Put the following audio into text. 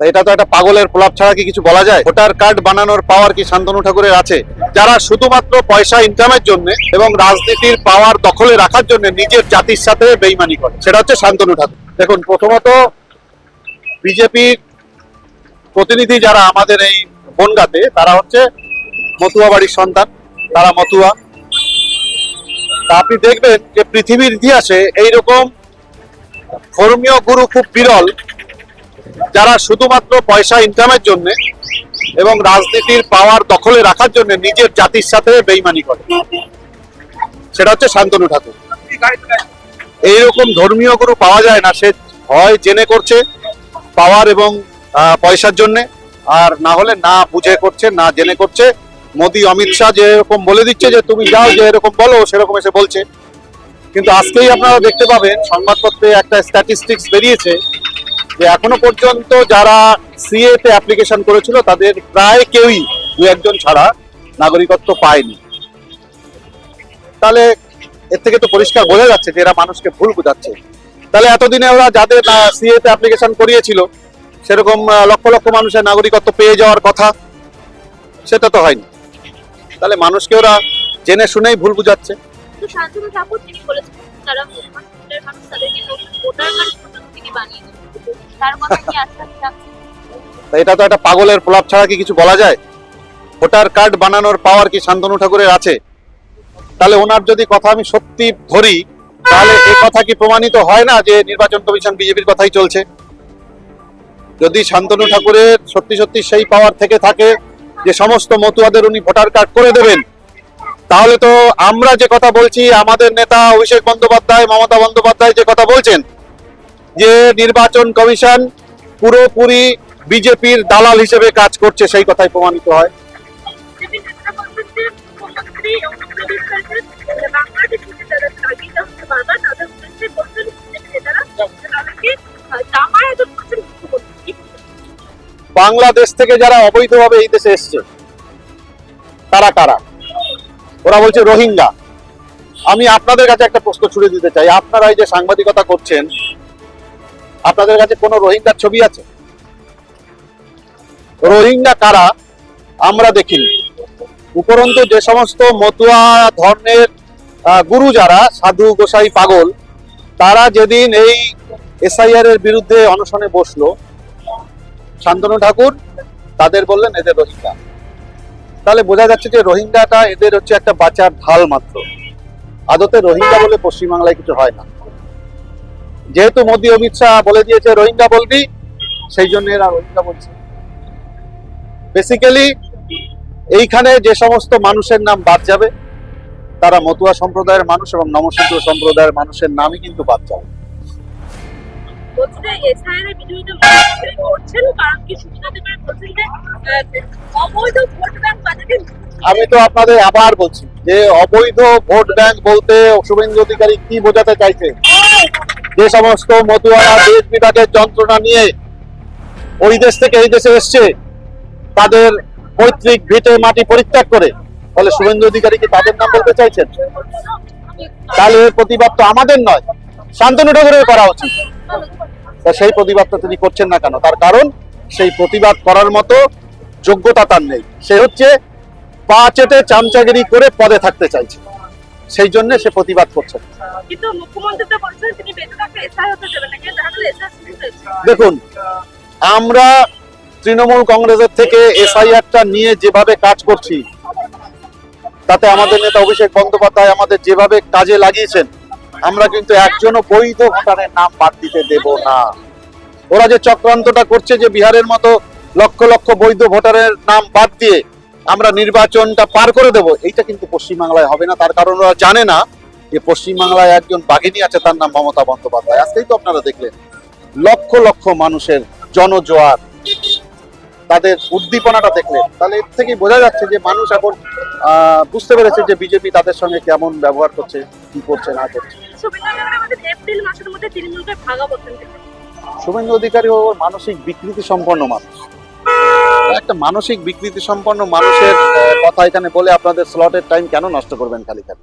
এটা তো একটা পাগলের প্রলাপ ছাড়া কি কিছু বলা যায়? ভোটার কার্ড বানানোর পাওয়ার কি শান্তনু ঠাকুরের আছে? যারা শুধুমাত্র পয়সা ইনকামের জন্য এবং রাজনীতির পাওয়ার দখলে রাখার জন্য নিজের জাতির সাথে বেইমানি করে, সেটা হচ্ছে শান্তনু ঠাকুর। দেখুন, প্রথমত বিজেপির প্রতিনিধি যারা আমাদের এই বনগাতে, তারা হচ্ছে মতুয়া বাড়ির সন্তান, তারা মতুয়া। তা আপনি দেখবেন যে পৃথিবীর ইতিহাসে এইরকম ধর্মীয় গুরু খুব বিরল যারা শুধুমাত্র পয়সা ইনকামের জন্য এবং রাজনীতির পাওয়ার দখলে রাখার জন্য নিজের জাতির সাথে বেইমানি করে। সেটা হচ্ছে শান্তনু ঠাকুর। এইরকম ধর্মীয় গুরু পাওয়া যায় না, সে হয় জেনে করছে পাওয়ার এবং পয়সার জন্য, আর না হলে না বুঝে করছে, না জেনে করছে। মোদি, অমিত শাহ যেরকম বলে দিচ্ছে যে, তুমি যাও যে এরকম বলো, সেরকম এসে বলছে। কিন্তু আজকেই আপনারা দেখতে পাবেন, সংবাদপত্রে একটা স্ট্যাটিস্টিক্স বেরিয়েছে যে এখনও পর্যন্ত যারা সিএ তে অ্যাপ্লিকেশন করেছিল, তাদের প্রায় কেউই দু একজন ছাড়া নাগরিকত্ব পায়নি। তাহলে এর থেকে তো পরিষ্কার বোঝা যাচ্ছে যে এরা মানুষকে ভুল বোঝাচ্ছে। তাহলে এতদিনে ওরা যাদের সিএ তে অ্যাপ্লিকেশন করিয়েছিল, সেরকম লক্ষ লক্ষ মানুষের নাগরিকত্ব পেয়ে যাওয়ার কথা, সেটা তো হয়নি। তাহলে মানুষকে ওরা জেনে শুনেই ভুল বুঝাচ্ছে। তার কথা কি আশ্বাস এটা তো একটা পাগলের প্রলাপ ছাড়া কি কিছু বলা যায়? ভোটার কার্ড বানানোর পাওয়ার কি শান্তনু ঠাকুরের আছে? তাহলে ওনার যদি কথা আমি সত্যি ধরি, তাহলে এই কথা কি প্রমাণিত হয় না যে নির্বাচন কমিশন বিজেপির কথাই চলছে? যদি শান্তনু ঠাকুরের সত্যি সত্যি সেই পাওয়ার থেকে থাকে যে সমস্ত মতুয়াদের উনি ভোটার কার্ড করে দেবেন, তাহলে তো আমরা যে কথা বলছি, আমাদের নেতা অভিষেক বন্দ্যোপাধ্যায়, মমতা বন্দ্যোপাধ্যায় যে কথা বলছেন যে নির্বাচন কমিশন পুরোপুরি বিজেপির দালাল হিসেবে কাজ করছে, সেই কথাই প্রমাণিত হয়? বাংলাদেশ থেকে যারা অবৈধভাবে এই দেশে এসছে, তারা কারা? ওরা বলছে রোহিঙ্গা। আমি আপনাদের কাছে একটা প্রশ্ন ছুড়ে দিতে চাই। আপনারা এই যে সাংবাদিকতা করছেন আপনাদের কাছে কোনো রোহিঙ্গার ছবি আছে? রোহিঙ্গা কারা? আমরা দেখিনি। উপরন্তু যে সমস্ত মতুয়া ধর্মের গুরু যারা, সাধু, গোসাই, পাগল, তারা যেদিন এই এসআইআর এর বিরুদ্ধে অনশনে বসল, শান্তনু ঠাকুর, তাদের বললেন এদের রোহিঙ্গা। তাহলে বোঝা যাচ্ছে যে রোহিঙ্গাটা এদের হচ্ছে একটা বাঁচার ঢাল মাত্র। আদতে রোহিঙ্গা বলে পশ্চিমবাংলায় কিছু হয় না। যেহেতু মোদী অমিত শাহ বলে দিয়েছে রোহিঙ্গা বলবি সেই জন্য এরা রোহিঙ্গা বলছে। বেসিক্যালি এইখানে যে সমস্ত মানুষের নাম বাদ যাবে তারা মতুয়া সম্প্রদায়ের মানুষ এবং নমশূদ্র সম্প্রদায়ের মানুষের নামই কিন্তু বাদ যাবে। আমি তো আপনাদের আবার বলছি যে অবৈধ ভোট ব্যাংক বলতে শুভেন্দু অধিকারী কি বোঝাতে চাইছে? যে সমস্ত মতুয়ারা দেশ বিভাগের যন্ত্রণা নিয়ে ওই দেশ থেকে এই দেশে এসছে, তাদের পৈতৃক ভিটে মাটি পরিত্যাগ করে। ফলে শুভেন্দু অধিকারী কি তাদের নাম বলতে চাইছেন? তাহলে এর প্রতিবাদ তো আমাদের নয়। শান্তনু ঠাকুরের করা উচিত। তা সেই প্রতিবাদটা তিনি করছেন না কেন? তার কারণ, সেই প্রতিবাদ করার মতো যোগ্যতা তার নেই। সে হচ্ছে পা চেটে চামচাগিরি করে পদে থাকতে চাইছে। সেই জন্য সে প্রতিবাদ করছে। দেখুন আমরা তৃণমূল কংগ্রেসের থেকে এসআইআরটা নিয়ে যেভাবে কাজ করছি তাতে আমাদের নেতা অভিষেক বন্দ্যোপাধ্যায় আমাদের যেভাবে কাজে লাগিয়েছেন আমরা কিন্তু একজনও বৈধ ভোটারের নাম বাদ দিতে দেব না। ওরা যে চক্রান্তটা করছে যে বিহারের মতো লক্ষ লক্ষ বৈধ ভোটারের নাম বাদ দিয়ে আমরা নির্বাচনটা পার করে দেব। এইটা কিন্তু পশ্চিমবাংলায় হবে না। তার কারণ ওরা জানে না যে পশ্চিমবাংলায় একজন বাঘিনী আছে তার নাম মমতা বন্দ্যোপাধ্যায়। আজকেই তো আপনারা দেখলেন লক্ষ লক্ষ মানুষের জনজোয়ার তাদের উদ্দীপনাটা দেখলেন। তাহলে এর থেকেই বোঝা যাচ্ছে যে মানুষ এখন বুঝতে পেরেছে যে বিজেপি তাদের সঙ্গে কেমন ব্যবহার করছে কি করছে না করছে। শুভেন্দু অধিকারী ও মানসিক বিকৃতি সম্পন্ন মানুষ। একটা মানসিক বিকৃতি সম্পন্ন মানুষের কথা এখানে বলে আপনাদের স্লটের টাইম কেন নষ্ট করবেন খালি খালি?